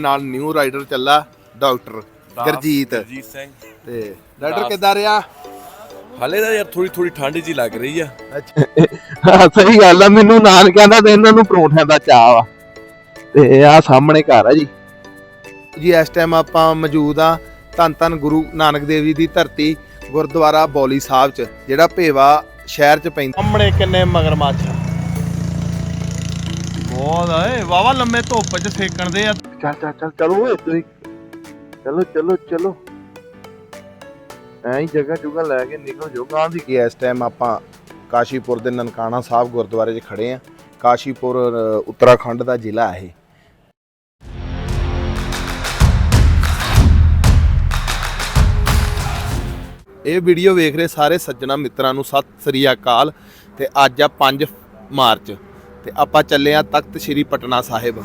ਨਾਲ new rider ਚੱਲਾ doctor Gurjeet. Gurjeet Singh. ਤੇ ਰਾਈਡਰ ਕਿੱਦਾਂ ਰਿਹਾ? ਹਾਲੇ ਤਾਂ ਯਾਰ ਥੋੜੀ ਥੋੜੀ ਠੰਡ ਜੀ ਲੱਗ ਰਹੀ ਆ। ਅੱਛਾ। ਹਾਂ ਸਹੀ ਗੱਲ ਆ ਮੈਨੂੰ ਨਾਨਕਿਆਂ ਦਾ ਤੇ ਇਹਨਾਂ ਨੂੰ ਪਰੌਂਠਿਆਂ ਦਾ ਚਾਹ ਵਾ। ਤੇ ਆ ਸਾਹਮਣੇ ਘਰ ਆ ਜੀ। ਜੀ ਇਸ ਟਾਈਮ ਆਪਾਂ ਮੌਜੂਦ ਆ ਧੰਨ ਧੰਨ ਗੁਰੂ ਨਾਨਕ ਦੇਵ ਜੀ ਦੀ ਧਰਤੀ ਗੁਰਦੁਆਰਾ ਬੌਲੀ ਸਾਹਿਬ ਚ ਜਿਹੜਾ ਭੇਵਾ ਸ਼ਹਿਰ ਚ ਪੈਂਦਾ। ਸਾਹਮਣੇ ਕਿੰਨੇ ਮਗਰਮੱਛ ਬਹੁਤ ਏ ਵਾਵਾ ਲੰਮੇ ਧੁੱਪ ਚ ਸੇਕਣ ਦੇ ਆ ਚੱਲ ਚੱਲ ਚੱਲ ਚਲੋ ਓਏ ਤੁਸੀਂ। ਚਲੋ ਚਲੋ ਚਲੋ। ਐਂ ਜਗ੍ਹਾ ਜੁਗਾ ਲੈ ਕੇ ਨਿਕਲ ਜਾਓ। ਗਾਂ ਦੀ ਕੀ ਇਸ ਟਾਈਮ ਆਪਾਂ ਕਾਸ਼ੀਪੁਰ ਦੇ ਨਨਕਾਣਾ ਸਾਹਿਬ ਗੁਰਦੁਆਰੇ 'ਚ ਖੜੇ ਆ। ਕਾਸ਼ੀਪੁਰ ਅ, ਉੱਤਰਾਖੰਡ ਦਾ ਜ਼ਿਲ੍ਹਾ ਹੈ ਇਹ ਵੀਡੀਓ ਵੇਖ ਰਹੇ ਸਾਰੇ ਸੱਜਣਾ ਮਿੱਤਰਾਂ ਨੂੰ। ਸਤਿ ਸ੍ਰੀ ਅਕਾਲ ਤੇ ਅੱਜ ਆ 5 ਮਾਰਚ ਤੇ ਆਪਾਂ ਚੱਲੇ ਆ ਤਖਤ ਸ੍ਰੀ ਪਟਨਾ ਸਾਹਿਬ।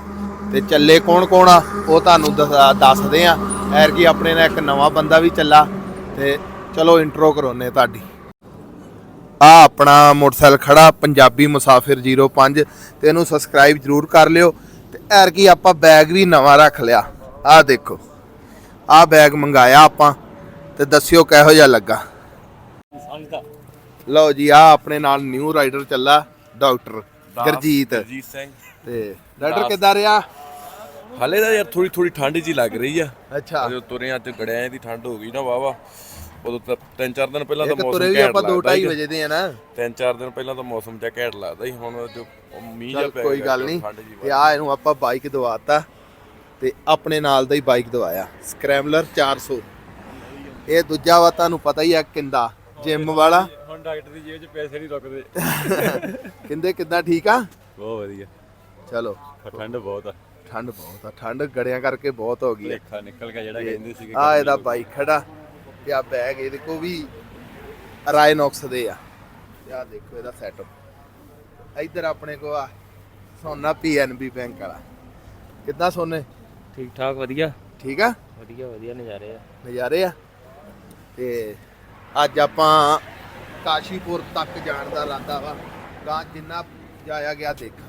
ਤੇ ਚੱਲੇ ਕੌਣ ਕੌਣ ਆ ਉਹ ਤੁਹਾਨੂੰ ਦੱਸ- ਦੱਸਦੇ ਆ। ਐਰ ਕੀ ਆਪਣੇ ਨਾਲ ਇੱਕ ਨਵਾਂ ਬੰਦਾ ਵੀ ਚੱਲਾ ਤੇ ਚਲੋ ਇੰਟਰੋ ਕਰਾਉਨੇ ਤੁਹਾਡੀ। ਆ ਆਪਣਾ ਮੋਟਰਸਾਈਕਲ ਖੜਾ ਪੰਜਾਬੀ ਮੁਸਾਫਿਰ 05 ਤੇ ਇਹਨੂੰ ਸਬਸਕ੍ਰਾਈਬ ਜਰੂਰ ਕਰ ਲਿਓ। ਤੇ ਐਰ ਕੀ ਆਪਾਂ ਬੈਗ ਵੀ ਨਵਾਂ ਰੱਖ ਲਿਆ। ਆ ਦੇਖੋ ਆ ਬੈਗ ਮੰਗਾਇਆ ਆਪਾਂ ਤੇ ਦੱਸਿਓ ਕਿਹੋ ਜਿਹਾ ਲੱਗਾ। ਲਓ ਜੀ ਆ ਆਪਣੇ ਨਾਲ ਨਿਊ ਰਾਈਡਰ ਚੱਲਾ ਡਾਕਟਰ ਗਰਜੀਤ। ਗਰਜੀਤ ਸਿੰਘ। ਤੇ ਰਾਈਡਰ ਕਿੱਦਾਂ ਰਿਹਾ? ਹਾਲੇ ਤਾਂ ਯਾਰ ਥੋੜੀ ਥੋੜੀ ਠੰਡ ਜੀ ਲੱਗ ਰਹੀ ਆ। ਅੱਛਾ। ਜਦੋਂ ਤੁਰੇ ਅੱਜ ਗੜਿਆਂ ਦੀ ਠੰਡ ਹੋ ਗਈ ਨਾ ਵਾਵਾ ਉਦੋਂ ਤਾਂ ਤਿੰਨ ਚਾਰ ਦਿਨ ਪਹਿਲਾਂ ਤਾਂ ਮੌਸਮ ਤੁਰੇ ਵੀ ਘੈਂਟ ਆਪਾਂ 2 ਲੱਗਦਾ 2:30 ਸੀ। ਵਜੇ ਦੇ ਆ ਨਾ। ਤਿੰਨ ਚਾਰ ਦਿਨ ਪਹਿਲਾਂ ਤਾਂ ਮੌਸਮ ਜਿਹਾ ਘੈਂਟ ਲੱਗਦਾ ਸੀ। ਹੁਣ ਜੋ ਮੀਂਹ ਜਿਹਾ ਚੱਲ ਪੈ ਕੋਈ ਗੱਲ ਨਹੀਂ। ਤੇ ਆ ਇਹਨੂੰ ਆਪਾਂ ਬਾਈਕ ਦਵਾਤਾ ਤੇ ਆਪਣੇ ਨਾਲ ਦਾ ਹੀ ਬਾਈਕ ਦਵਾਇਆ। ਸਕ੍ਰੈਮਲਰ 400 ਇਹ ਦੂਜਾ ਵਾ ਤੁਹਾਨੂੰ ਪਤਾ ਹੀ ਆ ਕਿੰਦਾ। ਜਿਮ ਵਾਲਾ। ਹੁਣ ਡਾਕਟਰ ਦੀ ਜੇਬ 'ਚ ਪੈਸੇ ਨਹੀਂ ਰੁਕਦੇ। ਕਿੰਦੇ ਕਿੱਦਾਂ ਠੀਕ ਆ? ਬਹੁਤ ਵਧੀਆ। ਚਲੋ। ਠੰਡ ਬਹੁਤ ਆ। ਠੰਡ ਬਹੁਤ ਆ ਠੰਡ ਗੜਿਆਂ ਕਰਕੇ ਬਹੁਤ ਹੋ ਗਈ ਲੇਖਾ ਨਿਕਲ ਗਿਆ ਜਿਹੜਾ ਕਹਿੰਦੇ ਸੀਗੇ ਆ ਇਹਦਾ ਬਾਈਕ ਖੜਾ ਤੇ ਆ ਬੈਗ ਇਹਦੇ ਕੋ ਵੀ ਰਾਇਨੌਕਸ ਦੇ ਆ। ਤੇ ਆ ਦੇਖੋ ਇਹਦਾ ਸੈਟਅਪ ਇੱਧਰ ਆਪਣੇ ਕੋ ਆ ਸੋਨਾ ਪੀਐਨਬੀ ਬੈਂਕ ਵਾਲਾ। ਕਿੱਦਾਂ ਸੋਨੇ? ਠੀਕ ਠਾਕ ਵਧੀਆ। ਠੀਕ ਆ? ਵਧੀਆ ਵਧੀਆ ਨਜ਼ਾਰੇ ਆ। ਨਜ਼ਾਰੇ ਆ। ਤੇ ਅੱਜ ਆਪਾਂ ਕਾਸ਼ੀਪੁਰ ਤੱਕ ਜਾਣ ਦਾ ਇਰਾਦਾ ਵਾ। ਗਾਂ ਜਿੰਨਾ ਜਾਇਆ ਗਿਆ ਦੇਖਾਂਗੇ।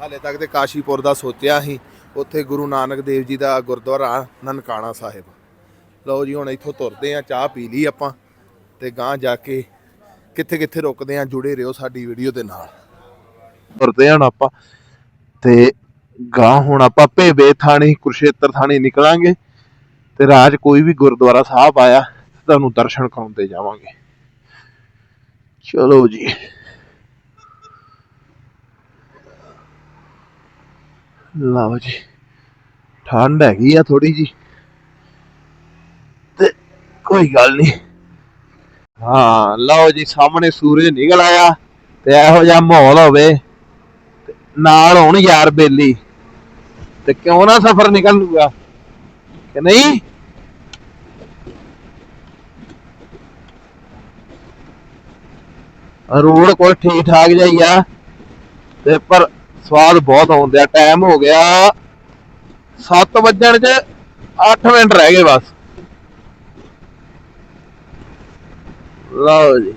ਹਾਲੇ ਤੱਕ ਤੇ ਕਾਸ਼ੀਪੁਰ ਦਾ ਸੋਚਿਆ ਸੀ, ਉੱਥੇ ਗੁਰੂ ਨਾਨਕ ਦੇਵ ਜੀ ਦਾ ਗੁਰਦੁਆਰਾ ਨਨਕਾਣਾ ਸਾਹਿਬ। ਲਓ ਜੀ, ਹੁਣ ਇੱਥੋਂ ਤੁਰਦੇ ਆ ਚਾਹ ਪੀ ਲਈ ਆਪਾਂ ਤੇ ਗਾਂ ਜਾ ਕੇ ਕਿੱਥੇ ਕਿੱਥੇ ਰੁਕਦੇ ਆ ਜੁੜੇ ਰਹੋ ਸਾਡੀ ਵੀਡੀਓ ਦੇ ਨਾਲ। ਤੁਰਦੇ ਹਾਂ ਆਪਾਂ ਤੇ ਗਾਂ ਹੁਣ ਆਪਾਂ ਭੇਵੇ ਥਾਣੀ ਕੁਰਸ਼ੇਤਰ ਥਾਣੀ ਨਿਕਲਾਂਗੇ ਤੇ ਰਾਜ ਕੋਈ ਵੀ ਗੁਰਦੁਆਰਾ ਸਾਹਿਬ ਆਇਆ ਤੁਹਾਨੂੰ ਦਰਸ਼ਨ ਕਰਾਉਂਦੇ ਜਾਵਾਂਗੇ। ਚਲੋ ਜੀ। ਲਓ ਜੀ। ਠੰਡ ਹੈਗੀ ਆ ਥੋੜੀ ਜੀ। ਤੇ ਕੋਈ ਗੱਲ ਨਹੀਂ ਹਾਂ, ਲਓ ਜੀ, ਸਾਹਮਣੇ ਸੂਰਜ ਨਿਕਲ ਆਇਆ ਤੇ ਇਹੋ ਜਿਹਾ ਮਾਹੌਲ ਹੋਵੇ ਨਾਲ ਹੋਣ ਯਾਰ ਬੇਲੀ। ਤੇ ਕਿਉਂ ਨਾ ਸਫ਼ਰ ਨਿਕਲ ਲੂਗਾ? ਕਿ ਨਹੀਂ? ਰੋਡ ਕੋਈ ਠੀਕ ਠਾਕ ਜਾਈ ਆ ਤੇ ਪਰ ਸਵਾਦ ਬਹੁਤ ਆਉਂਦੇ ਆ ਟਾਈਮ ਹੋ ਗਿਆ 7 ਵਜਣ ਚ 8 ਮਿੰਟ ਰਹਿ ਗਏ ਬਸ। ਲਓ ਜੀ।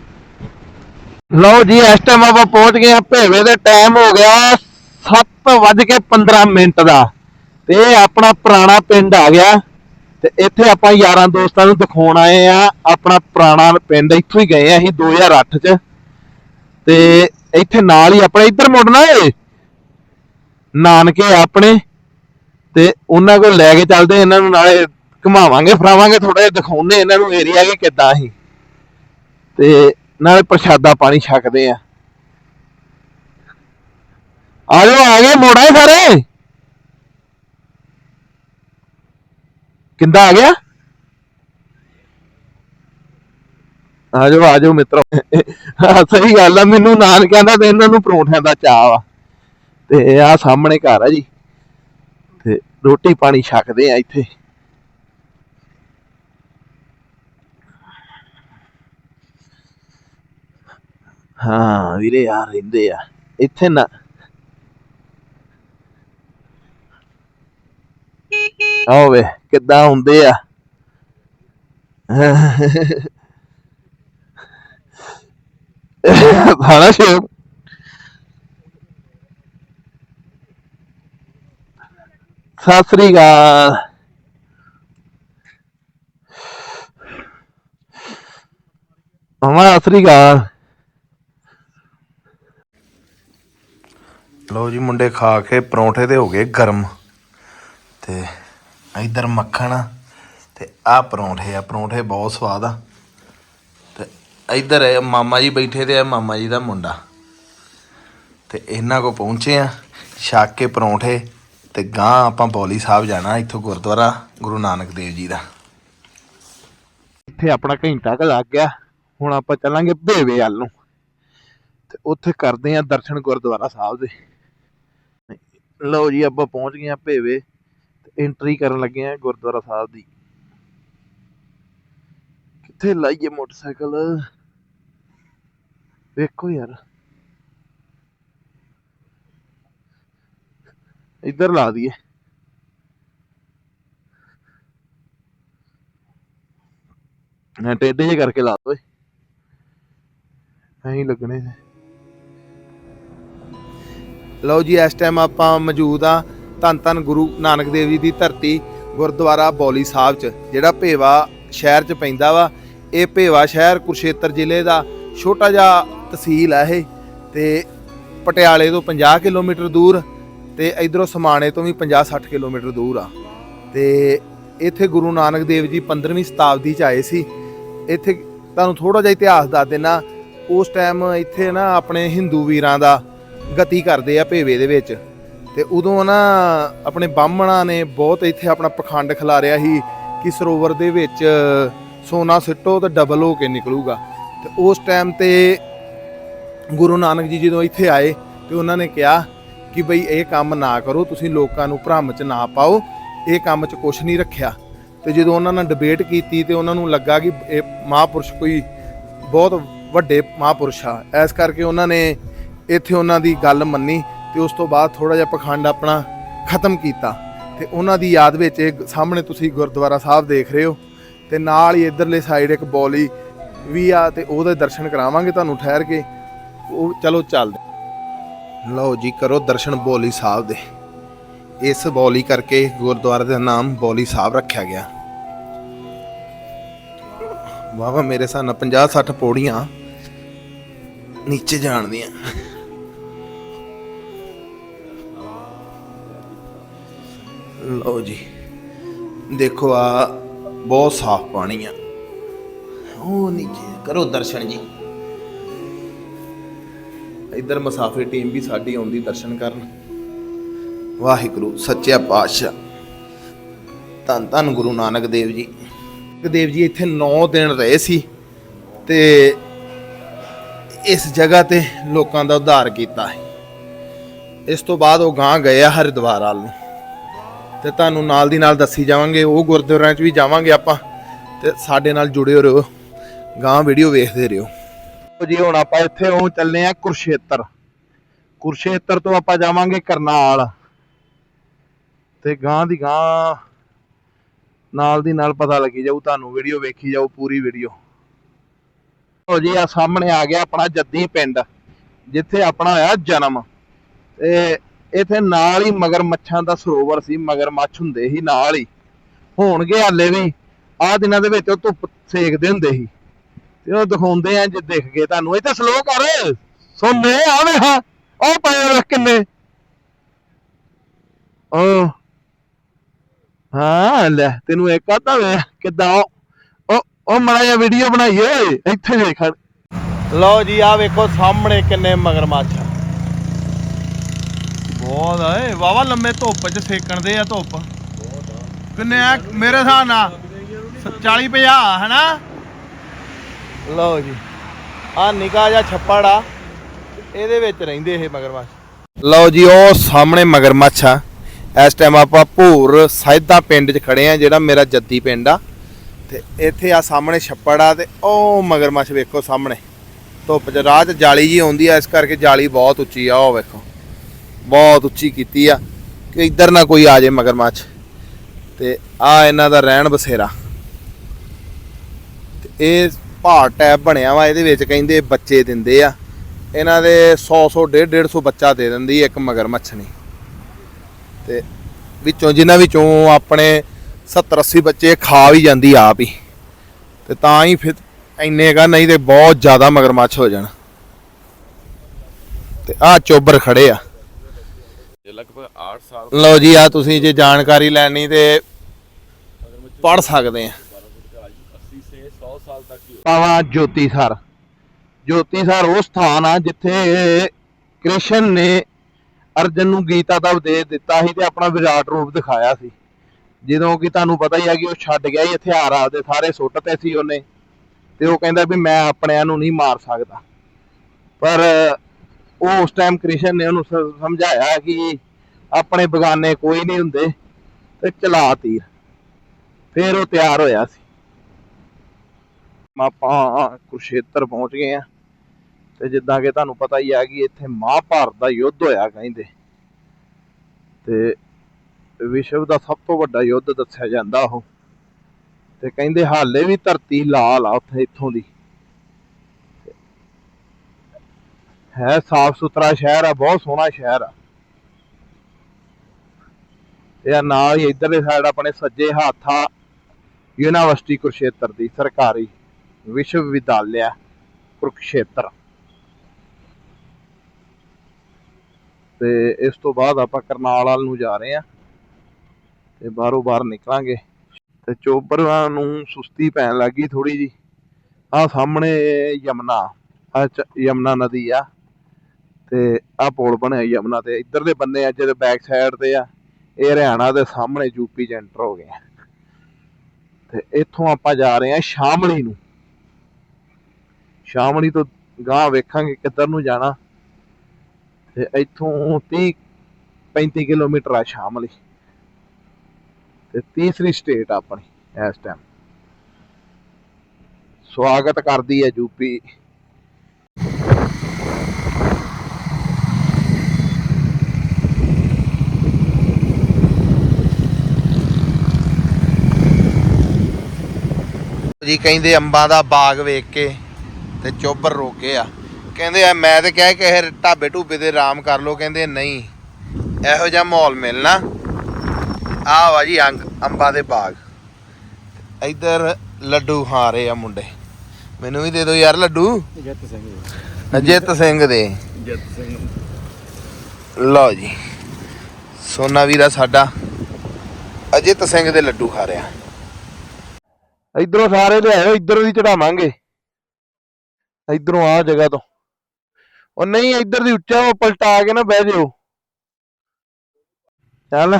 ਲਓ ਜੀ, ਇਸ ਟਾਈਮ ਆਪਾਂ ਪਹੁੰਚ ਗਏ ਆ, ਭੇਵੇ ਦੇ ਟਾਈਮ ਹੋ ਗਿਆ 7 ਵੱਜ ਕੇ 15 ਮਿੰਟ ਦਾ। ਤੇ ਆਪਣਾ ਪੁਰਾਣਾ ਪਿੰਡ ਆ ਗਿਆ। ਤੇ ਇੱਥੇ ਆਪਾਂ ਯਾਰਾਂ ਦੋਸਤਾਂ ਨੂੰ ਦਿਖਾਉਣ ਆਏ ਆ, ਆਪਣਾ ਪੁਰਾਣਾ ਪਿੰਡ, ਇੱਥੋਂ ਹੀ ਗਏ ਆ ਅਸੀਂ 2008 ਚ। ਤੇ ਇੱਥੇ ਨਾਲ ਹੀ ਆਪਣਾ ਇੱਧਰ ਮੁੜਨਾ ਏ? ਨਾਨਕੇ ਆਪਣੇ ਤੇ ਉਹਨਾਂ ਕੋਲ ਲੈ ਕੇ ਚੱਲਦੇ, ਇਹਨਾਂ ਨੂੰ ਨਾਲੇ ਘੁਮਾਵਾਂਗੇ, ਫਰਾਵਾਂਗੇ ਥੋੜਾ ਜਿਹਾ ਦਿਖਾਉਣੇ ਇਹਨਾਂ ਨੂੰ ਏਰੀਆ ਕਿ ਕਿੱਦਾਂ ਸੀ। ਤੇ ਨਾਲੇ ਪ੍ਰਸ਼ਾਦਾ ਪਾਣੀ ਛਕਦੇ ਆ ਆ ਜਾਓ, ਆ ਗਏ ਮੋੜਾ ਸਾਰੇ? ਕਿੰਦਾ ਆ ਗਿਆ? ਆ ਜਾਓ ਆ ਜਾਓ ਮਿੱਤਰੋ। ਸਹੀ ਗੱਲ ਆ, ਮੈਨੂੰ ਨਾਨਕਿਆਂ ਦਾ ਤੇ ਇਹਨਾਂ ਨੂੰ ਪਰੌਂਠਿਆਂ ਦਾ ਚਾਹ ਵਾ ਤੇ ਆ ਸਾਹਮਣੇ ਘਰ ਆ ਜੀ। ਤੇ ਰੋਟੀ ਪਾਣੀ ਛਕਦੇ ਆ ਇੱਥੇ। ਹਾਂ, ਵੀਰੇ ਯਾਰ ਰਹਿੰਦੇ ਆ। ਇੱਥੇ ਨਾ ਆਓ ਵੇ, ਕਿੱਦਾਂ ਹੁੰਦੇ ਆ? ਖਾਣਾ ਸ਼ੇਰ ਸਤਿ ਸ੍ਰੀ ਅਕਾਲ। ਮਮਾ, ਸਤਿ ਸ੍ਰੀ ਅਕਾਲ। ਲਓ ਜੀ, ਮੁੰਡੇ ਖਾ ਕੇ ਪਰੌਂਠੇ ਦੇ ਹੋ ਗਏ ਗਰਮ। ਤੇ ਇਧਰ ਮੱਖਣ ਆ, ਤੇ ਆਹ ਪਰੌਂਠੇ ਆ। ਪਰੌਂਠੇ ਬਹੁਤ ਸਵਾਦ ਆ। ਤੇ ਇਧਰ ਮਾਮਾ ਜੀ ਬੈਠੇ ਤੇ ਆ, ਮਾਮਾ ਜੀ ਦਾ ਮੁੰਡਾ। ਤੇ ਇਹਨਾਂ ਕੋ ਪਹੁੰਚੇ ਆ, ਛੱਕ ਕੇ ਪਰੌਂਠੇ। ਤੇ ਗਾਂ ਆਪਾਂ ਬੌਲੀ ਸਾਹਿਬ ਜਾਣਾ ਇੱਥੋਂ ਗੁਰਦੁਆਰਾ ਗੁਰੂ ਨਾਨਕ ਦੇਵ ਜੀ ਦਾ। ਇੱਥੇ ਆਪਣਾ ਘੰਟਾ ਕੁ ਲੱਗ ਗਿਆ, ਹੁਣ ਆਪਾਂ ਚੱਲਾਂਗੇ ਭੇਵੇ ਵੱਲ ਨੂੰ। ਤੇ ਉੱਥੇ ਕਰਦੇ ਆਂ ਦਰਸ਼ਨ ਗੁਰਦੁਆਰਾ ਸਾਹਿਬ ਦੇ। ਲਓ ਜੀ, ਆਪਾਂ ਪਹੁੰਚ ਗਏ ਆਂ ਭੇਵੇ, ਤੇ ਐਂਟਰੀ ਕਰਨ ਲੱਗੇ ਆਂ ਗੁਰਦੁਆਰਾ ਸਾਹਿਬ ਦੀ। ਕਿੱਥੇ ਲਾਈਏ ਮੋਟਰਸਾਈਕਲ? ਵੇਖੋ ਯਾਰ। ਇੱਧਰ ਲਾ ਦਈਏ। ਨਾ ਟੇਢੇ ਜੇ ਕਰਕੇ ਲਾ ਦੋ ਐਂ ਲੱਗਣੇ ਲਓ ਜੀ, ਇਸ ਟਾਈਮ ਆਪਾਂ ਮੌਜੂਦ ਆ ਧੰਨ ਧੰਨ ਗੁਰੂ ਨਾਨਕ ਦੇਵ ਜੀ ਦੀ ਧਰਤੀ ਗੁਰਦੁਆਰਾ ਬੌਲੀ ਸਾਹਿਬ 'ਚ, ਜਿਹੜਾ ਭੇਵਾ ਸ਼ਹਿਰ 'ਚ ਪੈਂਦਾ ਵਾ। ਇਹ ਭੇਵਾ ਸ਼ਹਿਰ ਕੁਰਸ਼ੇਤਰ ਜ਼ਿਲ੍ਹੇ ਦਾ ਛੋਟਾ ਜਿਹਾ ਤਹਿਸੀਲ ਆ ਇਹ ਤੇ ਪਟਿਆਲੇ ਤੋਂ 50 ਕਿਲੋਮੀਟਰ ਦੂਰ ਤੇ ਇਧਰੋਂ ਸਮਾਣੇ ਤੋਂ ਵੀ 50-60 ਕਿਲੋਮੀਟਰ ਦੂਰ ਆ। ਤੇ ਇੱਥੇ ਗੁਰੂ ਨਾਨਕ ਦੇਵ ਜੀ 15ਵੀਂ ਸ਼ਤਾਬਦੀ 'ਚ ਆਏ ਸੀ। ਇੱਥੇ ਤੁਹਾਨੂੰ ਥੋੜਾ ਜਿਹਾ ਇਤਿਹਾਸ ਦੱਸ ਦੇਣਾ ਉਸ ਟਾਈਮ ਇੱਥੇ ਨਾ ਆਪਣੇ ਹਿੰਦੂ ਵੀਰਾਂ ਦਾ ਗਤੀ ਕਰਦੇ ਆ ਭੇਵੇ ਦੇ ਵਿੱਚ। ਤੇ ਉਦੋਂ ਨਾ ਆਪਣੇ ਬਾਹਮਣਾਂ ਨੇ ਬਹੁਤ ਇੱਥੇ ਆਪਣਾ ਪਖੰਡ ਖਿਲਾਰਿਆ ਸੀ ਕਿ ਸਰੋਵਰ ਦੇ ਵਿੱਚ ਸੋਨਾ ਸਿੱਟੋ ਤਾਂ ਡਬਲ ਹੋ ਕੇ ਨਿਕਲੂਗਾ। ਤੇ ਉਸ ਟਾਈਮ ਤੇ ਗੁਰੂ ਨਾਨਕ ਜੀ ਜਦੋਂ ਇੱਥੇ ਆਏ ਤੇ ਉਹਨਾਂ ਨੇ ਕਿਹਾ ਕਿ ਬਈ ਇਹ ਕੰਮ ਨਾ ਕਰੋ, ਤੁਸੀਂ ਲੋਕਾਂ ਨੂੰ ਭ੍ਰਮ 'ਚ ਨਾ ਪਾਓ। ਇਹ ਕੰਮ 'ਚ ਕੁਝ ਨਹੀਂ ਰੱਖਿਆ। ਤੇ ਜਦੋਂ ਉਹਨਾਂ ਨਾਲ ਡਿਬੇਟ ਕੀਤੀ ਤੇ ਉਹਨਾਂ ਨੂੰ ਲੱਗਾ ਕਿ ਇਹ ਮਹਾਪੁਰਸ਼ ਕੋਈ ਬਹੁਤ ਵੱਡੇ ਮਹਾਪੁਰਸ਼ ਆ। ਇਸ ਕਰਕੇ ਉਹਨਾਂ ਨੇ ਇੱਥੇ ਉਹਨਾਂ ਦੀ ਗੱਲ ਮੰਨੀ ਤੇ ਉਸ ਤੋਂ ਬਾਅਦ ਥੋੜਾ ਜਿਹਾ ਪਖੰਡ ਆਪਣਾ ਖਤਮ ਕੀਤਾ। ਤੇ ਉਹਨਾਂ ਦੀ ਯਾਦ ਵਿੱਚ ਇਹ ਸਾਹਮਣੇ ਤੁਸੀਂ ਗੁਰਦੁਆਰਾ ਸਾਹਿਬ ਦੇਖ ਰਹੇ ਹੋ। ਤੇ ਨਾਲ ਹੀ ਇਧਰਲੇ ਸਾਈਡ ਇੱਕ ਬੌਲੀ ਵੀ ਆ ਤੇ ਉਹਦੇ ਦਰਸ਼ਨ ਕਰਾਵਾਂਗੇ ਤੁਹਾਨੂੰ ਠਹਿਰ ਕੇ। ਉਹ ਚਲੋ ਚੱਲਦੇ। ਲਓ ਜੀ, ਕਰੋ ਦਰਸ਼ਨ ਬੌਲੀ ਸਾਹਿਬ ਦੇ। ਇਸ ਬੌਲੀ ਕਰਕੇ ਗੁਰਦੁਆਰੇ ਦਾ ਨਾਮ ਬੌਲੀ ਸਾਹਿਬ ਰੱਖਿਆ ਗਿਆ। ਵਾਵਾ ਮੇਰੇ ਸਾਨ 50 60 ਪੌੜੀਆਂ ਨੀਚੇ ਜਾਣ ਦੀਆਂ। ਲਓ ਜੀ, ਦੇਖੋ ਆ, ਬਹੁਤ ਸਾਫ਼ ਪਾਣੀ ਆ। ਉਹ ਨੀਚੇ, ਕਰੋ ਦਰਸ਼ਨ ਜੀ। ਇੱਧਰ ਮੁਸਾਫਿਰ ਟੀਮ ਵੀ ਸਾਡੀ ਆਉਂਦੀ ਦਰਸ਼ਨ ਕਰਨ। ਵਾਹਿਗੁਰੂ ਸੱਚਿਆ ਪਾਤਸ਼ਾਹ। ਧੰਨ ਧੰਨ ਗੁਰੂ ਨਾਨਕ ਦੇਵ ਜੀ। ਦੇਵ ਜੀ ਇੱਥੇ 9 ਦਿਨ ਰਹੇ ਸੀ ਤੇ ਇਸ ਜਗ੍ਹਾ ਤੇ ਲੋਕਾਂ ਦਾ ਉਧਾਰ ਕੀਤਾ ਹੈ। ਇਸ ਤੋਂ ਬਾਅਦ ਉਹ ਗਾਂ ਗਏ ਆ ਹਰਿਦੁਆਰ ਵੱਲ ਨੂੰ। ਤੇ ਤੁਹਾਨੂੰ ਨਾਲ ਦੀ ਨਾਲ ਦੱਸੀ ਜਾਵਾਂਗੇ, ਉਹ ਗੁਰਦੁਆਰਿਆਂ 'ਚ ਵੀ ਜਾਵਾਂਗੇ ਆਪਾਂ ਤੇ ਸਾਡੇ ਨਾਲ ਜੁੜੇ ਰਹੋ। ਗਾਂ ਵੀਡੀਓ ਵੇਖਦੇ ਰਹੋ। ਲਓ ਜੀ, ਹੁਣ ਆਪਾਂ ਇੱਥੇ ਉਹ ਚੱਲੇ ਆ ਕੁਰਸ਼ੇਤਰ ਕੁਰਸ਼ੇਤਰ ਤੋਂ ਆਪਾਂ ਜਾਵਾਂਗੇ ਕਰਨਾਲ। ਤੇ ਗਾਂ ਦੀ ਗਾਂ ਨਾਲ ਦੀ ਨਾਲ ਪਤਾ ਲੱਗੀ ਜਾਊ, ਤੁਹਾਨੂੰ ਵੀਡੀਓ ਵੇਖੀ ਜਾਊ, ਪੂਰੀ ਵੀਡੀਓ ਲਓ ਜੀ, ਆ ਸਾਹਮਣੇ ਆ ਗਿਆ ਆਪਣਾ ਜੱਦੀ ਪਿੰਡ, ਜਿੱਥੇ ਆਪਣਾ ਹੋਇਆ ਜਨਮ। ਤੇ ਇਥੇ ਨਾਲ ਹੀ ਮਗਰ ਮੱਛਾਂ ਦਾ ਸਰੋਵਰ ਸੀ, ਮਗਰ ਮੱਛ ਹੁੰਦੇ ਸੀ ਨਾਲ ਹੀ। ਹੋਣਗੇ ਹਾਲੇ ਵੀ, ਆਹ ਦਿਨਾਂ ਦੇ ਵਿੱਚ ਉਹ ਧੁੱਪ ਸੇਕਦੇ ਹੁੰਦੇ ਸੀ। ਤੇ ਉਹ ਦਿਖਾਉਂਦੇ ਆ ਜੇ ਦਿਖ ਗਏ ਤੁਹਾਨੂੰ। ਇਹ ਤਾਂ ਸਲੋ ਕਰ। ਸੁਣਨੇ ਆਵੇ ਹਾਂ ਉਹ ਪਏ ਵੇਖ ਕਿੰਨੇ। ਉਹ। ਹਾਂ ਲੈ ਤੈਨੂੰ ਇੱਕ ਆਦਾ ਵੇ ਕਿਦਾਂ ਉਹ। ਉਹ- ਮੜਾ ਜਿਹਾ ਵੀਡੀਓ ਬਣਾਈਏ ਇੱਥੇ ਵੇਖ। ਲਓ ਜੀ ਆ ਵੇਖੋ ਸਾਹਮਣੇ ਕਿੰਨੇ ਮਗਰਮੱਛ ਆ। ਬਹੁਤ ਏ ਵਾਵਾ ਲੰਮੇ ਧੁੱਪ 'ਚ ਸੇਕਣ ਦੇ ਆ ਧੁੱਪ। ਕਿੰਨੇ ਆ? ਮੇਰੇ ਹਿਸਾਬ ਨਾਲ 40 50 ਹੈਨਾ? ਲਓ ਜੀ। ਆ ਨਿਕਾ ਜਿਹਾ ਛੱਪੜ ਆ। ਇਹਦੇ ਵਿੱਚ ਰਹਿੰਦੇ ਇਹ ਮਗਰਮੱਛ। ਲਓ ਜੀ, ਉਹ ਸਾਹਮਣੇ ਮਗਰਮੱਛ ਆ। ਇਸ ਟਾਈਮ ਆਪਾਂ ਭੂਰ ਸੈਦਾ ਪਿੰਡ 'ਚ ਖੜੇ ਆ, ਜਿਹੜਾ ਮੇਰਾ ਜੱਦੀ ਪਿੰਡ ਆ। ਤੇ ਇੱਥੇ ਆ ਸਾਹਮਣੇ ਛੱਪੜ ਆ ਤੇ ਉਹ ਮਗਰਮੱਛ ਵੇਖੋ ਸਾਹਮਣੇ। ਧੁੱਪ 'ਚ ਰਾਹ 'ਚ ਜਾਲੀ ਜੀ ਆਉਂਦੀ ਆ, ਇਸ ਕਰਕੇ ਜਾਲੀ ਬਹੁਤ ਉੱਚੀ ਆ, ਉਹ ਵੇਖੋ। ਬਹੁਤ ਉੱਚੀ ਕੀਤੀ ਆ, ਕਿ ਇੱਧਰ ਨਾ ਕੋਈ ਆ ਜੇ ਮਗਰਮੱਛ। ਤੇ ਆ ਇਹਨਾਂ ਦਾ ਰਹਿਣ ਬਸੇਰਾ। ਤੇ ਇਹ ਪਹਾੜ ਟੈਪ ਬਣਿਆ ਵਾ ਇਹਦੇ ਵਿੱਚ ਕਹਿੰਦੇ ਬੱਚੇ ਦਿੰਦੇ ਆ। ਇਹਨਾਂ ਦੇ 100 100 150 150 ਬੱਚਾ ਦੇ ਦਿੰਦੀ ਇੱਕ ਮਗਰਮੱਛ ਨੇ ਤੇ ਵਿੱਚੋਂ ਜਿਨ੍ਹਾਂ ਵਿੱਚੋਂ ਆਪਣੇ 70 80 ਬੱਚੇ ਖਾ ਵੀ ਜਾਂਦੀ ਆਪ ਹੀ। ਤੇ ਤਾਂ ਹੀ ਫਿਰ ਇੰਨੇ ਕਾ ਨਹੀਂ ਤੇ ਬਹੁਤ ਜ਼ਿਆਦਾ ਮਗਰਮੱਛ ਹੋ ਜਾਣ। ਤੇ ਆ ਚੋਬਰ ਖੜੇ ਆ। ਲਗਭਗ 8 ਸਾਲ ਲਓ ਜੀ ਆ ਤੁਸੀਂ ਜੇ ਜਾਣਕਾਰੀ ਲੈਣੀ ਤੇ ਪੜ ਸਕਦੇ ਆ 80 ਸੇ 100 ਸਾਲ ਤੱਕ ਹੀ ਪਾਵਾ ਜੋਤੀ ਸਰ। ਜੋਤੀ ਸਰ ਉਹ ਸਥਾਨ ਆ ਜਿੱਥੇ ਕ੍ਰਿਸ਼ਨ ਨੇ ਅਰਜਨ ਨੂੰ ਗੀਤਾ ਦਾ ਉਪਦੇਸ਼ ਦਿੱਤਾ ਸੀ ਤੇ ਆਪਣਾ ਵਿਰਾਟ ਰੂਪ ਦਿਖਾਇਆ ਸੀ। ਜਦੋਂ ਕਿ ਤੁਹਾਨੂੰ ਪਤਾ ਹੀ ਆ ਕਿ ਉਹ ਛੱਡ ਗਿਆ ਹੀ ਹਥਿਆਰ ਆਪਦੇ ਸਾਰੇ ਸੁੱਟ ਤੇ ਸੀ ਉਹਨੇ। ਤੇ ਉਹ ਕਹਿੰਦਾ ਵੀ ਮੈਂ ਆਪਣਿਆਂ ਨੂੰ ਨਹੀਂ ਮਾਰ ਸਕਦਾ। ਪਰ ਉਹ ਉਸ ਟਾਈਮ ਕ੍ਰਿਸ਼ਨ ਨੇ ਉਹਨੂੰ ਸਮਝਾਇਆ ਕਿ ਆਪਣੇ ਬਗਾਨੇ ਕੋਈ ਨਹੀਂ ਹੁੰਦੇ ਤੇ ਚਲਾ ਤੀਰ। ਫਿਰ ਉਹ ਤਿਆਰ ਹੋਇਆ ਸੀ। ਆਪਾਂ ਕੁਰਸ਼ੇਤਰ ਪਹੁੰਚ ਗਏ ਆ ਤੇ ਜਿੱਦਾਂ ਕਿ ਤੁਹਾਨੂੰ ਪਤਾ ਹੀ ਆ ਕਿ ਇੱਥੇ ਮਹਾਭਾਰਤ ਦਾ ਯੁੱਧ ਹੋਇਆ ਕਹਿੰਦੇ। ਤੇ ਵਿਸ਼ਵ ਦਾ ਸਭ ਤੋਂ ਵੱਡਾ ਯੁੱਧ ਦੱਸਿਆ ਜਾਂਦਾ ਉਹ। ਤੇ ਕਹਿੰਦੇ ਹਾਲੇ ਵੀ ਧਰਤੀ ਲਾਲ ਆ ਉੱਥੇ ਇੱਥੋਂ ਦੀ। ਹੈ ਸਾਫ਼ ਸੁਥਰਾ ਸ਼ਹਿਰ ਆ, ਬਹੁਤ ਸੋਹਣਾ ਸ਼ਹਿਰ ਆ। ਤੇ ਨਾਲ ਹੀ ਇਧਰਲੇ ਸਾਈਡ ਆਪਣੇ ਸੱਜੇ ਹੱਥ ਆ, ਯੂਨੀਵਰਸਿਟੀ ਕੁਰਸ਼ੇਤਰ ਦੀ, ਸਰਕਾਰੀ। ਵਿਸ਼ਵ ਵਿਦਿਆਲਿਆ ਕੁਰਕਸ਼ੇਤਰ। ਤੇ ਇਸ ਤੋਂ ਬਾਅਦ ਆਪਾਂ ਕਰਨਾਲ ਵੱਲ ਨੂੰ ਜਾ ਰਹੇ ਆ ਤੇ ਬਾਹਰੋਂ ਬਾਹਰ ਨਿਕਲਾਂਗੇ। ਤੇ ਚੋਬਰਾਂ ਨੂੰ ਸੁਸਤੀ ਪੈਣ ਲੱਗੀ ਥੋੜੀ ਜੀ ਆ ਸਾਹਮਣੇ ਯਮਨਾ ਆ ਯਮਨਾ ਨਦੀ ਆ। ਤੇ ਆ ਪੁਲ ਬਣਿਆ ਯਮਨਾ ਤੇ। ਇਧਰਲੇ ਬੰਨੇ ਆ ਜਿਹੜੇ ਬੈਕ ਸਾਈਡ ਤੇ ਆ, ਇਹ ਹਰਿਆਣਾ ਦੇ ਸਾਹਮਣੇ ਯੂਪੀ ਚ ਐਂਟਰ ਹੋ ਗਏ ਤੇ ਇੱਥੋਂ ਆਪਾਂ ਜਾ ਰਹੇ ਆ ਸ਼ਾਮਲੀ ਨੂੰ। ਸ਼ਾਮਲੀ ਤੋਂ ਗਾਂ ਵੇਖਾਂਗੇ ਕਿੱਧਰ ਨੂੰ ਜਾਣਾ। ਤੇ ਇੱਥੋਂ 30 35 ਕਿਲੋਮੀਟਰ ਆ ਸ਼ਾਮਲੀ। ਤੇ ਤੀਸਰੀ ਸਟੇਟ ਆਪਣੀ ਇਸ ਟਾਈਮ ਸਵਾਗਤ ਕਰਦੀ ਹੈ ਯੂਪੀ ਜੀ ਕਹਿੰਦੇ ਅੰਬਾਂ ਦਾ ਬਾਗ ਵੇਖ ਕੇ ਤੇ ਚੋਬਰ ਰੋਕੇ ਆ। ਕਹਿੰਦੇ ਆ ਮੈਂ ਤੇ ਕਹਿ ਕੇ ਢਾਬੇ ਢੂਬੇ ਤੇ ਆਰਾਮ ਕਰ ਲੋ ਕਹਿੰਦੇ ਨਹੀਂ ਇਹੋ ਜਿਹਾ ਮਾਹੌਲ ਮਿਲਣਾ। ਆ ਵਾ ਜੀ ਅੰਗ ਅੰਬਾਂ ਦੇ ਬਾਗ। ਇੱਧਰ ਲੱਡੂ ਖਾ ਰਹੇ ਆ ਮੁੰਡੇ। ਮੈਨੂੰ ਵੀ ਦੇ ਦਿਓ ਯਾਰ ਲੱਡੂ। ਜੱਤ ਸਿੰਘ ਅਜਿੱਤ ਸਿੰਘ ਦੇ। ਜੱਤ ਸਿੰਘ। ਲਓ ਜੀ ਸੋਨਾ ਵੀਰਾ ਸਾਡਾ। ਅਜਿੱਤ ਸਿੰਘ ਦੇ ਲੱਡੂ ਖਾ ਰਿਹਾ। ਇਧਰੋਂ ਸਾਰੇ ਲਿਆਇਓ ਇਧਰੋਂ ਦੀ ਚੜਾਵਾਂਗੇ। ਇਧਰੋਂ ਆ ਜਗ੍ਹਾ ਤੋਂ। ਉਹ ਨਹੀਂ, ਇੱਧਰ ਦੀ ਉੱਚਾ ਉਹ ਪਲਟਾ ਕੇ ਨਾ ਬਹਿ ਜਿਓ ਚੱਲ।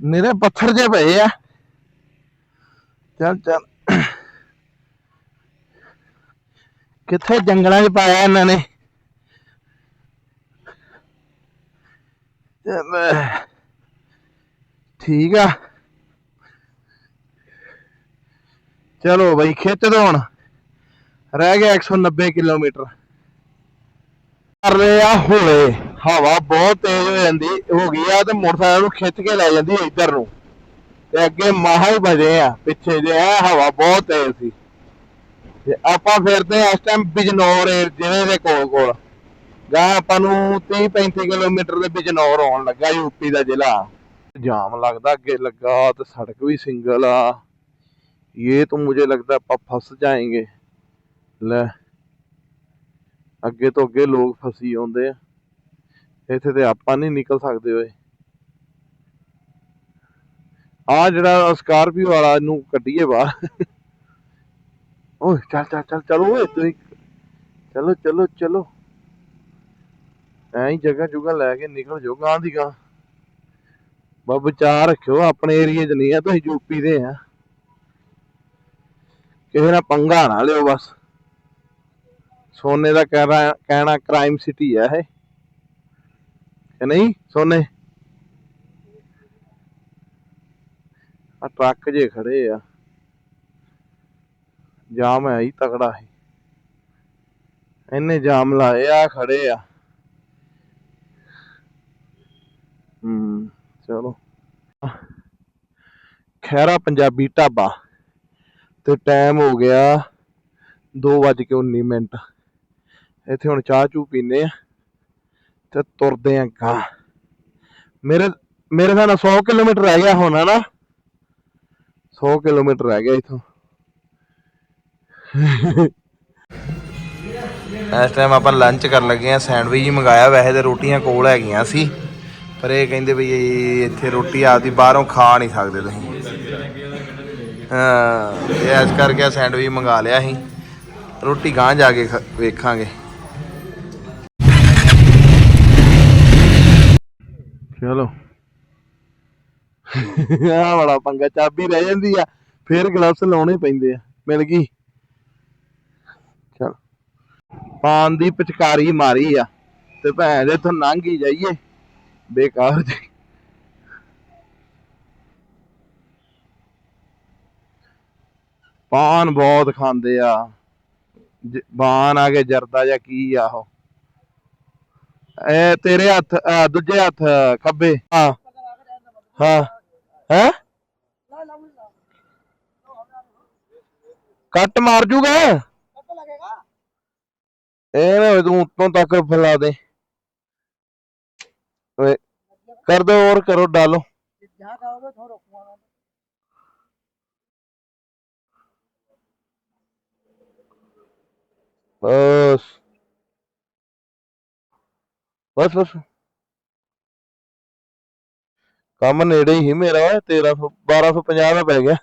ਮੇਰੇ ਪੱਥਰ ਜੇ ਪਏ ਆ। ਚੱਲ ਚੱਲ। ਕਿੱਥੇ ਜੰਗਲਾਂ 'ਚ ਪਾਇਆ ਇਹਨਾਂ ਨੇ? ਠੀਕ ਆ। ਚਲੋ ਬਈ, ਖਿੱਚ ਦੋ ਹੁਣ। ਰਹਿ ਗਿਆ 190 ਕਿਲੋਮੀਟਰ। ਕਰ ਰਹੇ ਆ ਹੋਲੇ। ਹਵਾ ਬਹੁਤ ਤੇਜ਼ ਹੋ ਜਾਂਦੀ, ਹੋ ਗਈ ਆ ਤੇ ਮੋਟਰਸਾਈਕਲ ਨੂੰ ਖਿੱਚ ਕੇ ਲੈ ਜਾਂਦੀ ਇੱਧਰ ਨੂੰ। ਤੇ ਅੱਗੇ ਮਾਹਾ ਹੀ ਬਜੇ ਆ, ਪਿੱਛੇ ਜੇ ਆ, ਹਵਾ ਬਹੁਤ ਤੇਜ਼ ਸੀ। ਤੇ ਆਪਾਂ ਫਿਰਦੇ ਆ ਇਸ ਟਾਈਮ ਬਿਜਨੌਰ ਜਿਵੇਂ ਦੇ ਕੋਲ ਕੋਲ। ਜਾਂ ਆਪਾਂ ਨੂੰ 30 35 ਕਿਲੋਮੀਟਰ ਦੇ ਬਿਜਨੌਰ ਆਉਣ ਲੱਗਾ ਯੂਪੀ ਦਾ ਜ਼ਿਲ੍ਹਾ। ਜਾਮ ਲੱਗਦਾ, ਅੱਗੇ ਲੱਗਾ ਤੇ ਸੜਕ ਵੀ ਸਿੰਗਲ ਆ। ਇਹ ਤਾਂ ਮੈਨੂੰ ਲੱਗਦਾ ਆਪਾਂ ਫਸ ਜਾਏਗੇ। ਲੈ। ਅੱਗੇ ਤੋਂ ਅੱਗੇ ਲੋਕ ਫਸੀ ਆਉਂਦੇ ਆ। ਇੱਥੇ ਤੇ ਆਪਾਂ ਨਹੀਂ ਨਿਕਲ ਸਕਦੇ ਓਏ। ਆ ਜਿਹੜਾ ਸਕਾਰਪੀਓ ਵਾਲਾ ਨੂੰ ਕੱਢੀਏ ਬਾਹਰ। ਓਏ, ਚੱਲ ਚੱਲ ਚੱਲ, ਚਲੋ ਓਏ ਤੁਸੀਂ ਚਲੋ ਚਲੋ ਚਲੋ। ਐਂ ਹੀ ਜਗ੍ਹਾ ਜੁਗਾ ਲੈ ਕੇ ਨਿਕਲ ਜਾਓ ਗਾਂ ਦੀ ਗਾਂ। ਬਾ ਵਿਚਾਰ ਰੱਖਿਓ, ਆਪਣੇ ਏਰੀਏ 'ਚ ਨਹੀਂ ਆ, ਤੁਸੀਂ ਯੂਪੀ ਦੇ ਆ। ਕਿਸੇ ਨਾਲ ਪੰਗਾ ਨਾ ਲਿਓ ਬਸ। ਸੋਨੇ ਦਾ ਕਹਿਣਾ ਕਹਿਣਾ ਕ੍ਰਾਈਮ ਸਿਟੀ ਹੈ ਇਹ। ਕਿ ਨਹੀਂ, ਸੋਨੇ? ਆ ਟਰੱਕ ਜੇ ਖੜੇ ਆ। ਜਾਮ ਹੈ ਹੀ ਤਕੜਾ ਹੈ ਇਹਨੇ ਜਾਮ ਲਾਏ ਆ ਖੜੇ ਆ। ਹੂੰ, ਚਲੋ। ਖੈਰਾ ਪੰਜਾਬੀ ਢਾਬਾ। ਤੇ ਟਾਈਮ ਹੋ ਗਿਆ 2:19 ਮਿੰਟ। ਇੱਥੇ ਹੁਣ ਚਾਹ ਚੂ ਪੀਨੇ ਆ ਤੇ ਤੁਰਦੇ ਆਂ ਗਾਂ ਮੇਰੇ ਮੇਰੇ ਹਿਸਾਬ ਨਾਲ 100 ਕਿਲੋਮੀਟਰ ਰਹਿ ਗਿਆ ਹੋਣਾ ਨਾ 100 ਕਿਲੋਮੀਟਰ ਰਹਿ ਗਿਆ ਇਥੋਂ। ਇਸ ਟਾਈਮ ਆਪਾਂ ਲੰਚ ਕਰਨ ਲੱਗੇ ਆ ਸੈਂਡਵਿਚ ਹੀ ਮੰਗਾਇਆ, ਵੈਸੇ ਤੇ ਰੋਟੀਆਂ ਕੋਲ ਹੈਗੀਆਂ ਸੀ, ਪਰ ਇਹ ਕਹਿੰਦੇ ਵੀ ਇੱਥੇ ਰੋਟੀ ਆਪਦੀ ਬਾਹਰੋਂ ਖਾ ਨਹੀਂ ਸਕਦੇ ਤੁਸੀਂ। ਹਾਂ ਤੇ ਇਸ ਕਰਕੇ ਸੈਂਡਵਿਚ ਮੰਗਾ ਲਿਆ ਸੀ। ਰੋਟੀ ਗਾਂ ਜਾ ਕੇ ਖ- ਵੇਖਾਂਗੇ। ਚਲੋ। ਆ ਬੜਾ ਪੰਗਾ ਚਾਬੀ ਰਹਿ ਜਾਂਦੀ ਆ, ਫੇਰ ਗਲਵਸ ਲਾਉਣੇ ਪੈਂਦੇ ਆ, ਮਿਲ ਗਈ। ਚਲ। ਪਾਨ ਦੀ ਪਿਚਕਾਰੀ ਮਾਰੀ ਆ, ਤੇ ਭੈਣ ਦੇ ਤੋਂ ਲੰਘ ਹੀ ਜਾਈਏ। ਬੇਕਾਰ ਜੀ। ਪਾਨ ਬਹੁਤ ਖਾਂਦੇ ਆ। ਬਾਨ ਆ ਕੇ ਜਰਦਾ ਜਾਂ ਕੀ ਆ ਉਹ। ਐ, ਤੇਰੇ ਹੱਥ ਦੂਜੇ ਹੱਥ, ਖੱਬੇ। ਹਾਂ। ਹਾਂ। ਹੈ? ਕੱਟ ਮਾਰ ਜੂਗਾ। ਇਹ ਨਾ ਤੂੰ ਉੱਤੋਂ ਤੱਕ ਫੈਲਾ ਦੇ। ਓਏ, ਕਰ ਦੋ ਹੋਰ, ਕਰੋ ਡਾਲੋ। ਬਸ। ਬਸ ਬਸ। ਕੰਮ ਨੇੜੇ ਹੀ ਮੇਰਾ 1300 1250 ਦਾ ਪੈ ਗਿਆ।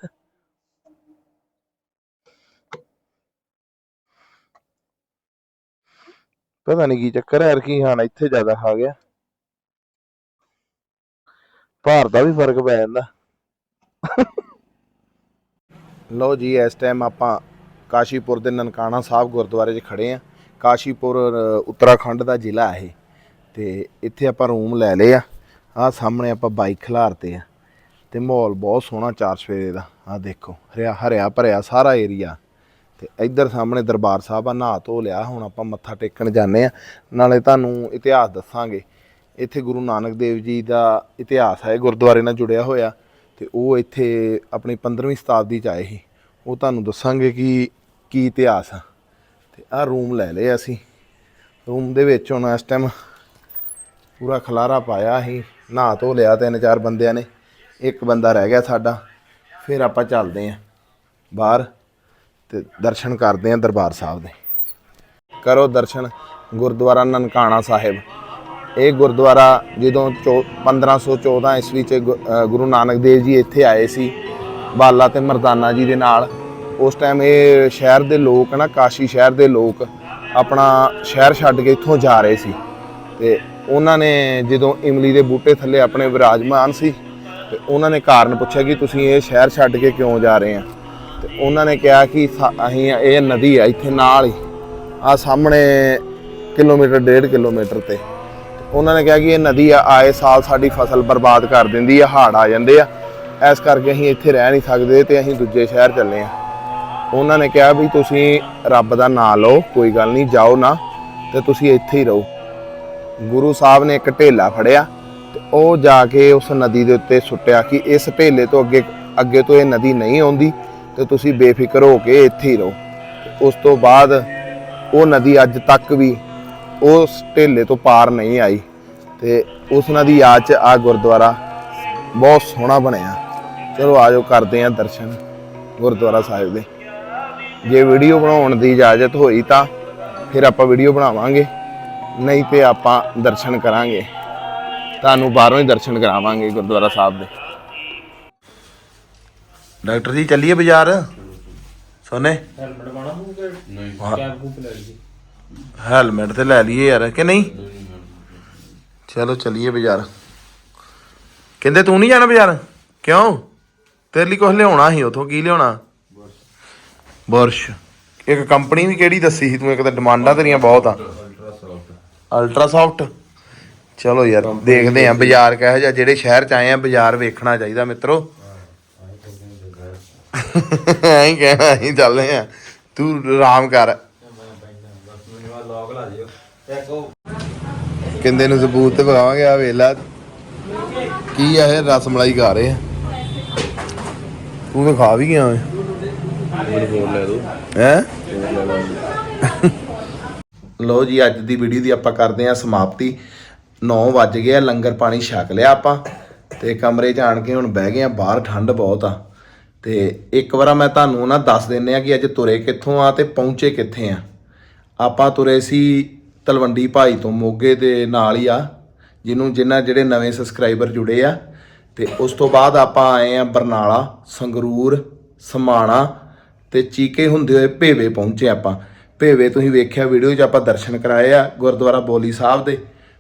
ਪਤਾ ਨਹੀਂ ਕੀ ਚੱਕਰ ਹੈ ਕੀ ਹਾਂ ਇੱਥੇ ਜ਼ਿਆਦਾ ਖਾ ਗਿਆ। ਭਾਰ ਦਾ ਵੀ ਫ਼ਰਕ ਪੈ ਜਾਂਦਾ। ਲੋ ਜੀ, ਇਸ ਟਾਈਮ ਆਪਾਂ ਕਾਸ਼ੀਪੁਰ ਦੇ ਨਨਕਾਣਾ ਸਾਹਿਬ ਗੁਰਦੁਆਰੇ 'ਚ ਖੜੇ ਆ ਕਾਸ਼ੀਪੁਰ ਉੱਤਰਾਖੰਡ ਦਾ ਜ਼ਿਲ੍ਹਾ ਹੈ ਤੇ ਇੱਥੇ ਆਪਾਂ ਰੂਮ ਲੈ ਲਏ ਆ। ਆ ਸਾਹਮਣੇ ਆਪਾਂ ਬਾਈਕ ਖਿਲਾਰਤੇ ਆ। ਤੇ ਮਾਹੌਲ ਬਹੁਤ ਸੋਹਣਾ ਚਾਰ ਸਵੇਰੇ ਦਾ। ਆ ਦੇਖੋ, ਹਰਿਆ ਹਰਿਆ ਭਰਿਆ ਸਾਰਾ ਏਰੀਆ ਤੇ ਇੱਧਰ ਸਾਹਮਣੇ ਦਰਬਾਰ ਸਾਹਿਬ ਆ, ਨਹਾ ਧੋ ਲਿਆ। ਹੁਣ ਆਪਾਂ ਮੱਥਾ ਟੇਕਣ ਜਾਂਦੇ ਆ। ਨਾਲੇ ਤੁਹਾਨੂੰ ਇਤਿਹਾਸ ਦੱਸਾਂਗੇ। ਇੱਥੇ ਗੁਰੂ ਨਾਨਕ ਦੇਵ ਜੀ ਦਾ ਇਤਿਹਾਸ ਹੈ, ਗੁਰਦੁਆਰੇ ਨਾਲ ਜੁੜਿਆ ਹੋਇਆ। ਤੇ ਉਹ ਇੱਥੇ ਆਪਣੀ 15ਵੀਂ ਸ਼ਤਾਬਦੀ ਚ ਆਏ ਸੀ। ਉਹ ਤੁਹਾਨੂੰ ਦੱਸਾਂਗੇ ਕਿ ਕੀ ਇਤਿਹਾਸ ਆ। ਤੇ ਆਹ ਰੂਮ ਲੈ ਲਏ ਅਸੀਂ। ਰੂਮ ਦੇ ਵਿੱਚ ਹੁਣ ਇਸ ਟਾਈਮ ਪੂਰਾ ਖਲਾਰਾ ਪਾਇਆ ਅਸੀਂ ਨਹਾ ਧੋ ਲਿਆ ਤਿੰਨ ਚਾਰ ਬੰਦਿਆਂ ਨੇ, ਇੱਕ ਬੰਦਾ ਰਹਿ ਗਿਆ ਸਾਡਾ, ਫਿਰ ਆਪਾਂ ਚੱਲਦੇ ਆਂ ਬਾਹਰ ਤੇ ਦਰਸ਼ਨ ਕਰਦੇ ਆਂ ਦਰਬਾਰ ਸਾਹਿਬ ਦੇ। ਕਰੋ ਦਰਸ਼ਨ ਗੁਰਦੁਆਰਾ ਨਨਕਾਣਾ ਸਾਹਿਬ। ਇਹ ਗੁਰਦੁਆਰਾ ਜਦੋਂ ਚੌ- 1514 ਈਸਵੀ ਚ ਗੁ- ਗੁਰੂ ਨਾਨਕ ਦੇਵ ਜੀ ਇੱਥੇ ਆਏ ਸੀ, ਬਾਲਾ ਤੇ ਮਰਦਾਨਾ ਜੀ ਦੇ ਨਾਲ, ਉਸ ਟਾਈਮ ਇਹ ਸ਼ਹਿਰ ਦੇ ਲੋਕ ਨਾ, ਕਾਸ਼ੀ ਸ਼ਹਿਰ ਦੇ ਲੋਕ ਆਪਣਾ ਸ਼ਹਿਰ ਛੱਡ ਕੇ ਇੱਥੋਂ ਜਾ ਰਹੇ ਸੀ। ਤੇ ਉਹਨਾਂ ਨੇ ਜਦੋਂ ਇਮਲੀ ਦੇ ਬੂਟੇ ਥੱਲੇ ਆਪਣੇ ਵਿਰਾਜਮਾਨ ਸੀ ਤੇ ਉਹਨਾਂ ਨੇ ਕਾਰਨ ਪੁੱਛਿਆ ਕਿ ਤੁਸੀਂ ਇਹ ਸ਼ਹਿਰ ਛੱਡ ਕੇ ਕਿਉਂ ਜਾ ਰਹੇ ਆ? ਤੇ ਉਹਨਾਂ ਨੇ ਕਿਹਾ ਕਿ ਸਾ- ਅਸੀਂ ਇਹ ਨਦੀ ਆ, ਇੱਥੇ ਨਾਲ ਹੀ ਆ ਸਾਹਮਣੇ ਕਿਲੋਮੀਟਰ, ਡੇਢ ਕਿਲੋਮੀਟਰ ਤੇ। ਉਹਨਾਂ ਨੇ ਕਿਹਾ ਕਿ ਇਹ ਨਦੀ ਆ, ਆਏ ਸਾਲ ਸਾਡੀ ਫਸਲ ਬਰਬਾਦ ਕਰ ਦਿੰਦੀ ਆ, ਹਾੜ ਆ ਜਾਂਦੇ ਆ। ਇਸ ਕਰਕੇ ਅਸੀਂ ਇੱਥੇ ਰਹਿ ਨਹੀਂ ਸਕਦੇ ਤੇ ਅਸੀਂ ਦੂਜੇ ਸ਼ਹਿਰ ਚੱਲੇ ਆ। ਉਹਨਾਂ ਨੇ ਕਿਹਾ ਵੀ ਤੁਸੀਂ ਰੱਬ ਦਾ ਨਾਮ ਲਓ, ਕੋਈ ਗੱਲ ਨਹੀਂ, ਜਾਓ ਨਾ ਤੇ ਤੁਸੀਂ ਇੱਥੇ ਹੀ ਰਹੋ। ਗੁਰੂ ਸਾਹਿਬ ਨੇ ਇੱਕ ਢੇਲਾ ਫੜਿਆ ਤੇ ਉਹ ਜਾ ਕੇ ਉਸ ਨਦੀ ਦੇ ਉੱਤੇ ਸੁੱਟਿਆ ਕਿ ਇਸ ਢੇਲੇ ਤੋਂ ਅੱਗੇ ਅੱਗੇ ਤੋਂ ਇਹ ਨਦੀ ਨਹੀਂ ਆਉਂਦੀ ਤੇ ਤੁਸੀਂ ਬੇਫਿਕਰ ਹੋ ਕੇ ਇੱਥੇ ਹੀ ਰਹੋ। ਉਸ ਤੋਂ ਬਾਅਦ ਉਹ ਨਦੀ ਅੱਜ ਤੱਕ ਵੀ ਉਸ ਢੇਲੇ ਤੋਂ ਪਾਰ ਨਹੀਂ ਆਈ ਤੇ ਉਸ ਨਦੀ ਯਾਦ ਚ ਆ ਗੁਰਦੁਆਰਾ ਬਹੁਤ ਸੋਹਣਾ ਬਣਿਆ। ਚਲੋ ਆਜੋ ਕਰਦੇ ਆਂ ਦਰਸ਼ਨ ਗੁਰਦੁਆਰਾ ਸਾਹਿਬ ਦੇ। ਜੇ ਵੀਡੀਓ ਬਣਾਉਣ ਦੀ ਇਜਾਜ਼ਤ ਹੋਈ ਤਾਂ ਫਿਰ ਆਪਾਂ ਵੀਡੀਓ ਬਣਾਵਾਂਗੇ। ਨਹੀਂ ਤੇ ਆਪਾਂ ਦਰਸ਼ਨ ਕਰਾਂਗੇ। ਤੁਹਾਨੂੰ ਬਾਹਰੋਂ ਹੀ ਦਰਸ਼ਨ ਕਰਾਵਾਂਗੇ ਗੁਰਦੁਆਰਾ ਸਾਹਿਬ ਦੇ। ਡਾਕਟਰ ਜੀ ਚੱਲੀਏ ਬਾਜ਼ਾਰ? ਸੋਨੇ? ਹੈਲਮਟ ਪਾਣਾ ਤੂੰ ਕਿ ਨਹੀਂ ਕੈਬ ਕੂਪ ਲੈ ਲਈ ਹੈਲਮਟ ਤੇ ਲੈ ਲਈਏ ਯਾਰ ਕਿ ਨਹੀਂ? ਚਲੋ ਚੱਲੀਏ ਬਾਜ਼ਾਰ। ਕਹਿੰਦੇ ਤੂੰ ਨਹੀਂ ਜਾਣਾ ਬਾਜ਼ਾਰ? ਕਿਉਂ? ਤੇਰੇ ਲਈ ਕੁਝ ਲਿਆਉਣਾ ਸੀ ਉਥੋਂ ਕੀ ਲਿਆਉਣਾ? ਬੁਰਸ਼। ਇੱਕ ਕੰਪਨੀ ਵੀ ਕਿਹੜੀ ਦੱਸੀ ਸੀ ਤੂੰ ਇੱਕ ਤਾਂ ਡਿਮਾਂਡਾਂ ਤੇਰੀਆਂ ਬਹੁਤ ਆ। Ultra soft. ਚਲੋ ਯਾਰ ਦੇਖਦੇ ਆਂ ਬਾਜ਼ਾਰ ਕਿਹੋ ਜਿਹਾ ਜਿਹੜੇ ਸ਼ਹਿਰ ਚ ਆਏ ਆ ਬਾਜ਼ਾਰ ਵੇਖਣਾ ਚਾਹੀਦਾ ਮਿੱਤਰੋ। ਐਂ ਕਹਿਣਾ ਅਸੀਂ ਚੱਲਦੇ ਆ। ਤੂੰ ਆਰਾਮ ਕਰ। ਕਿੰਦੇ ਨੂੰ ਸਬੂਤ ਤੇ ਵਿਖਾਵਾਂਗੇ ਆ ਵੇਲਾ ਕੀ ਆ ਇਹ ਰਸ ਮਲਾਈ ਖਾ ਰਹੇ ਆ। ਤੂੰ ਤਾਂ ਖਾ ਵੀ ਗਿਆ ਓਏ। ਲੈ ਦੋ। ਹੈ? ਲਓ ਜੀ, ਅੱਜ ਦੀ ਵੀਡੀਓ ਦੀ ਆਪਾਂ ਕਰਦੇ ਆ ਸਮਾਪਤੀ। 9 ਵੱਜ ਗਏ ਆ, ਲੰਗਰ ਪਾਣੀ ਛਕ ਲਿਆ ਆਪਾਂ। ਤੇ ਕਮਰੇ 'ਚ ਆਣ ਕੇ ਹੁਣ ਬਹਿ ਗਏ ਆ, ਬਾਹਰ ਠੰਡ ਬਹੁਤ ਆ। ਤੇ ਇੱਕ ਵਾਰ ਮੈਂ ਤੁਹਾਨੂੰ ਨਾ ਦੱਸ ਦਿੰਨੇ ਆ ਕਿ ਅੱਜ ਤੁਰੇ ਕਿੱਥੋਂ ਆ ਤੇ ਪਹੁੰਚੇ ਕਿੱਥੇ ਆ। ਆਪਾਂ ਤੁਰੇ ਸੀ ਤਲਵੰਡੀ ਭਾਈ ਤੋਂ, ਮੋਗੇ ਦੇ ਨਾਲ ਹੀ ਆ, ਜਿਹਨੂੰ ਜਿਨ੍ਹਾਂ ਜਿਹੜੇ ਨਵੇਂ ਸਬਸਕ੍ਰਾਈਬਰ ਜੁੜੇ ਆ। ਤੇ ਉਸ ਤੋਂ ਬਾਅਦ ਆਪਾਂ ਆਏ ਆ ਬਰਨਾਲਾ, ਸੰਗਰੂਰ, ਸਮਾਣਾ ਤੇ ਚੀਕੇ ਹੁੰਦੇ ਹੋਏ ਭੇਵੇ ਪਹੁੰਚੇ ਆਪਾਂ। ਭੇਵੇ, ਤੁਸੀਂ ਵੇਖਿਆ ਵੀਡੀਓ 'ਚ ਆਪਾਂ ਦਰਸ਼ਨ ਕਰਾਏ ਆ ਗੁਰਦੁਆਰਾ ਬੋਲੀ ਸਾਹਿਬ ਦੇ।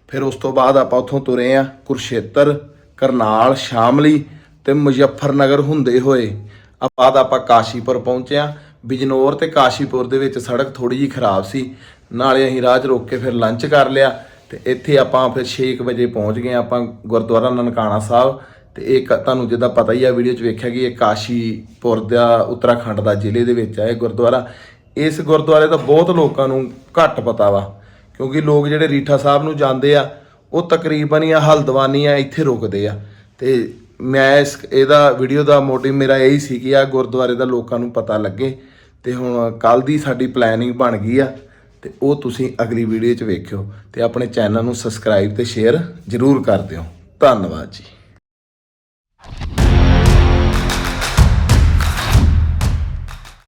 ਫਿਰ ਉਸ ਤੋਂ ਬਾਅਦ ਆਪਾਂ ਉੱਥੋਂ ਤੁਰੇ ਆ ਕੁਰਸ਼ੇਤਰ, ਕਰਨਾਲ, ਸ਼ਾਮਲੀ ਤੇ ਮੁਜ਼ੱਫਰਨਗਰ ਹੁੰਦੇ ਹੋਏ। ਬਾਅਦ ਆਪਾਂ ਕਾਸ਼ੀਪੁਰ ਪਹੁੰਚੇ ਪਹੁੰਚਿਆ ਬਿਜਨੌਰ ਤੇ ਕਾਸ਼ੀਪੁਰ ਦੇ ਵਿੱਚ ਸੜਕ ਥੋੜੀ ਜਿਹੀ ਖਰਾਬ ਸੀ। ਨਾਲੇ ਅਸੀਂ ਰਾਹ 'ਚ ਰੋਕ ਕੇ ਫਿਰ ਲੰਚ ਕਰ ਲਿਆ ਤੇ ਇੱਥੇ ਆਪਾਂ ਫਿਰ 6 ਵਜੇ ਪਹੁੰਚ ਗਏ ਆਪਾਂ ਗੁਰਦੁਆਰਾ ਨਨਕਾਣਾ ਸਾਹਿਬ। ਤੇ ਇਹ ਕ- ਤੁਹਾਨੂੰ ਜਿੱਦਾਂ ਪਤਾ ਹੀ ਆ ਵੀਡੀਓ 'ਚ ਵੇਖਿਆ ਕਿ ਇਹ ਕਾਸ਼ੀਪੁਰ ਦਾ, ਉੱਤਰਾਖੰਡ ਦਾ ਜ਼ਿਲ੍ਹੇ ਦੇ ਵਿੱਚ ਆ ਇਹ ਗੁਰਦੁਆਰਾ। ਇਸ ਗੁਰਦੁਆਰੇ ਦਾ ਬਹੁਤ ਲੋਕਾਂ ਨੂੰ ਘੱਟ ਪਤਾ ਵਾ, ਕਿਉਂਕਿ ਲੋਕ ਜਿਹੜੇ ਰੀਠਾ ਸਾਹਿਬ ਨੂੰ ਜਾਂਦੇ ਆ, ਉਹ ਤਕਰੀਬਨ ਹੀ ਆ ਹਲਦਵਾਨੀ ਆ, ਇੱਥੇ ਰੁਕਦੇ ਆ। ਤੇ ਮੈਂ ਇਸ, ਇਹਦਾ ਵੀਡੀਓ ਦਾ ਮੋਟਿਵ ਮੇਰਾ ਇਹੀ ਸੀ ਕਿ ਆ ਗੁਰਦੁਆਰੇ ਦਾ ਲੋਕਾਂ ਨੂੰ ਪਤਾ ਲੱਗੇ, ਤੇ ਹੁਣ ਕੱਲ ਦੀ ਸਾਡੀ ਪਲੈਨਿੰਗ ਬਣ ਗਈ ਆ, ਤੇ ਉਹ ਤੁਸੀਂ ਅਗਲੀ ਵੀਡੀਓ 'ਚ ਵੇਖਿਓ, ਤੇ ਆਪਣੇ ਚੈਨਲ ਨੂੰ ਸਬਸਕ੍ਰਾਈਬ ਤੇ ਸ਼ੇਅਰ ਜ਼ਰੂਰ ਕਰ ਦਿਓ। ਧੰਨਵਾਦ ਜੀ।